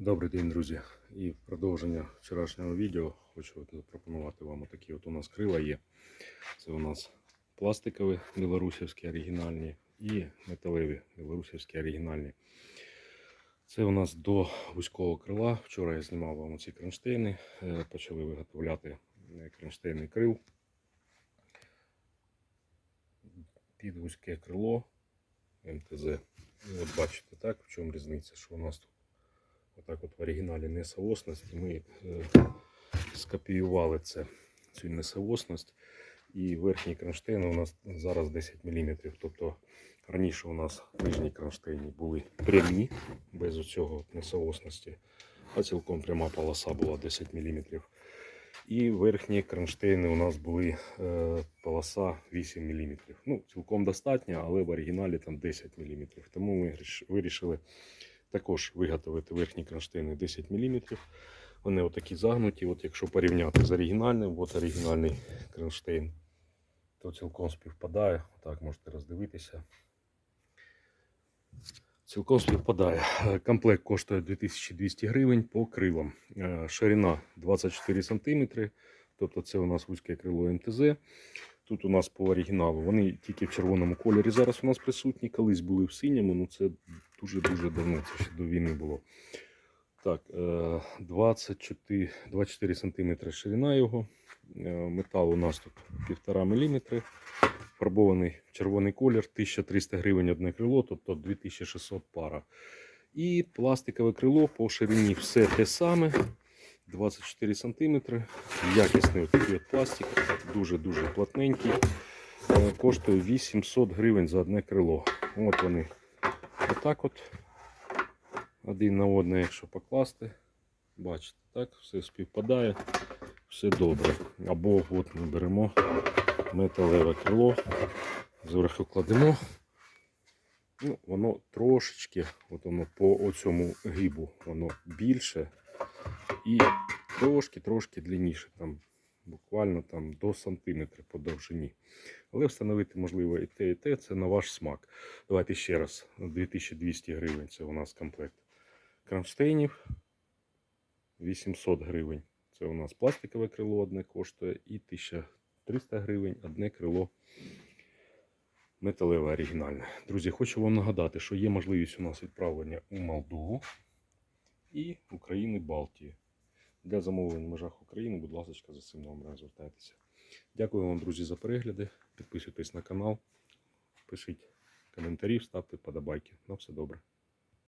Добрий день, друзі. І в продовження вчорашнього відео хочу запропонувати вам такі от у нас крила є. Це у нас пластикові білорусівські оригінальні і металеві білорусівські оригінальні. Це у нас до вузького крила. Вчора я знімав вам ці кронштейни. Е, Почали виготовляти е, кронштейни крил. Під вузьке крило МТЗ. От бачите, так, в чому різниця, що у нас тут Отак от в оригіналі несоосність. Ми е, скопіювали це, цю несоосність. І верхній кронштейн у нас зараз 10 мм. Тобто раніше у нас нижні кронштейни були прямі, без цього несоосності, а цілком пряма полоса була 10 мм. І верхні кронштейни у нас були е, полоса 8 мм. Ну, цілком достатньо, але в оригіналі там 10 мм. Тому ми вирішили також виготовити верхні кронштейни 10 мм. Вони отакі загнуті. От якщо порівняти з оригінальним, от оригінальний кронштейн, то цілком співпадає. Отак можете роздивитися. Цілком співпадає. Комплект коштує 2200 гривень по крилам. Е, Ширина 24 см. Тобто це у нас вузьке крило МТЗ. Тут у нас по оригіналу. Вони тільки в червоному кольорі зараз у нас присутні. Колись були в синьому, ну це дуже-дуже давно, це ще до війни було. Так, е, 24, 24 см ширина його. Е, Метал у нас тут 1,5 мм. Фарбований червоний колір, 1300 гривень одне крило, тобто 2600 пара. І пластикове крило по ширині все те саме. 24 см. Якісний такий пластик, дуже-дуже плотненький. Е, Коштує 800 гривень за одне крило. От вони. Отак от. Один на одне, якщо покласти. Бачите, так, все співпадає, все добре. Або от ми беремо металеве крило, зверху кладемо. Ну, воно трошечки, от воно по оцьому гибу, воно більше і трошки-трошки длинніше, там буквально там до сантиметра по довжині. Але встановити можливо і те, і те, це на ваш смак. Давайте ще раз. 2200 гривень це у нас комплект кронштейнів. 800 гривень. Це у нас пластикове крило одне коштує і 1300 гривень одне крило металеве оригінальне. Друзі, хочу вам нагадати, що є можливість у нас відправлення у Молдову і України Балтії. Для замовлень в межах України, будь ласка, за цим номером звертайтеся. Дякую вам, друзі, за перегляди. Підписуйтесь на канал, пишіть коментарі, ставте подобайки. На все добре.